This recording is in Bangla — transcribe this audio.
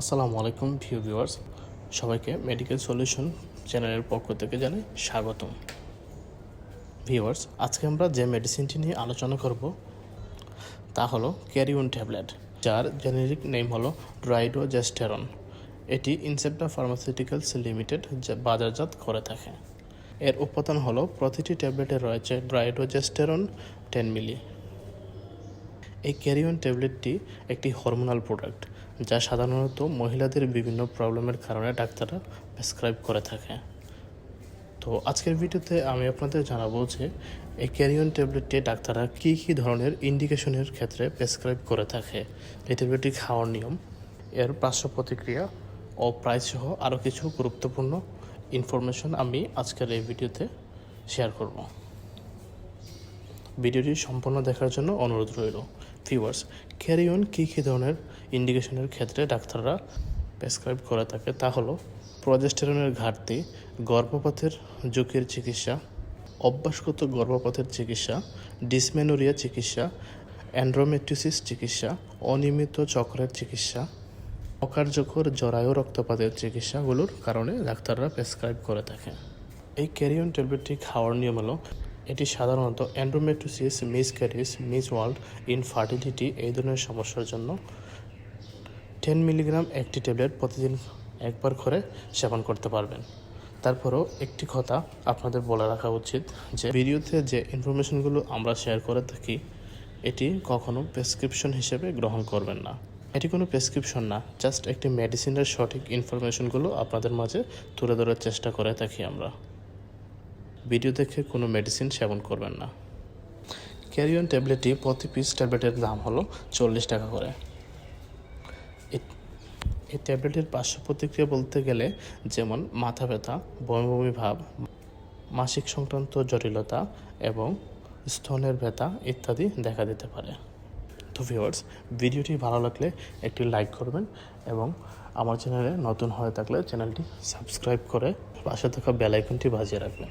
আসসালামু আলাইকুম ভিউ ভিউয়ার্স। সবাইকে মেডিকেল সলিউশন চ্যানেলের পক্ষ থেকে জানাই স্বাগতম। ভিউয়ার্স, আজকে আমরা যে মেডিসিনটি নিয়ে আলোচনা করব, তা হলো ক্যারিওন ট্যাবলেট, যার জেনেরিক নেম হলো ড্রাইডোজেস্টেরন। এটি ইনসেপ্টা ফার্মাসিউটিক্যালস লিমিটেড বাজারজাত করে থাকে। এর উপাদান হলো প্রতিটি ট্যাবলেটে রয়েছে ড্রাইডোজেস্টেরন টেন মিলি। এই ক্যারিয়ন ট্যাবলেটটি একটি হরমোনাল প্রোডাক্ট যা সাধারণত মহিলাদের বিভিন্ন প্রবলেমের কারণে ডাক্তাররা প্রেসক্রাইব করে থাকে। তো আজকের ভিডিওতে আমি আপনাদের জানাব যে এই ক্যারিয়ন ট্যাবলেটটি ডাক্তাররা কী কী ধরনের ইন্ডিকেশনের ক্ষেত্রে প্রেসক্রাইব করে থাকে। এই ট্যাবলেটটি খাওয়ার নিয়ম, এর পার্শ্ব প্রতিক্রিয়া ও প্রাইস সহ আরও কিছু গুরুত্বপূর্ণ ইনফরমেশন আমি আজকের এই ভিডিওতে শেয়ার করব। ভিডিওটি সম্পূর্ণ দেখার জন্য অনুরোধ রইল। ভিউয়ার্স ক্যারিয়ন কী কী ধরনের ইন্ডিকেশনের ক্ষেত্রে ডাক্তাররা প্রেসক্রাইব করে থাকে তা হলো প্রজেস্টেরনের ঘাটতি, গর্ভপাতের ঝুঁকির চিকিৎসা অভ্যাসগত গর্ভপাতের চিকিৎসা ডিসমেনোরিয়া চিকিৎসা অ্যান্ড্রোমেট্রিসিস চিকিৎসা, অনিয়মিত চক্রের চিকিৎসা, অকার্যকর জরায়ু রক্তপাতের চিকিৎসাগুলোর কারণে ডাক্তাররা প্রেসক্রাইব করে থাকে। এই ক্যারিয়ন ট্যাবলেটটি খাওয়ার নিয়ম হলো এটি সাধারণত অ্যান্ড্রোমেট্রিসিস মিস ক্যারিস মিস ওয়ার্ল্ড ইনফার্টিলিটি এই ধরনের সমস্যার জন্য টেন মিলিগ্রাম একটি ট্যাবলেট প্রতিদিন একবার করে সেবন করতে পারবেন। তারপরেও একটি কথা আপনাদের বলে রাখা উচিত যে, ভিডিওতে যে ইনফরমেশনগুলো আমরা শেয়ার করে থাকি, এটি কখনো প্রেসক্রিপশন হিসেবে গ্রহণ করবেন না। এটি কোনো প্রেসক্রিপশন না জাস্ট একটি মেডিসিনের সঠিক ইনফরমেশনগুলো আপনাদের মাঝে তুলে ধরার চেষ্টা করে থাকি আমরা। ভিডিও দেখে কোনো মেডিসিন সেবন করবেন না। ক্যারিয়ন ট্যাবলেটটি প্রতি পিস ট্যাবলেটের দাম হলো চল্লিশ টাকা করে। এই ট্যাবলেটের পার্শ্ব প্রতিক্রিয়া বলতে গেলে যেমন মাথা ব্যথা বমি বমি ভাব, মাসিক সংক্রান্ত জটিলতা এবং স্তনের ব্যথা ইত্যাদি দেখা দিতে পারে। তো ভিউয়ার্স ভিডিওটি ভালো লাগলে একটি লাইক করবেন এবং আমার চ্যানেলে নতুন হয়ে থাকলে চ্যানেলটি সাবস্ক্রাইব করে পাশে থাকা বেল আইকনটি বাজিয়ে রাখবেন।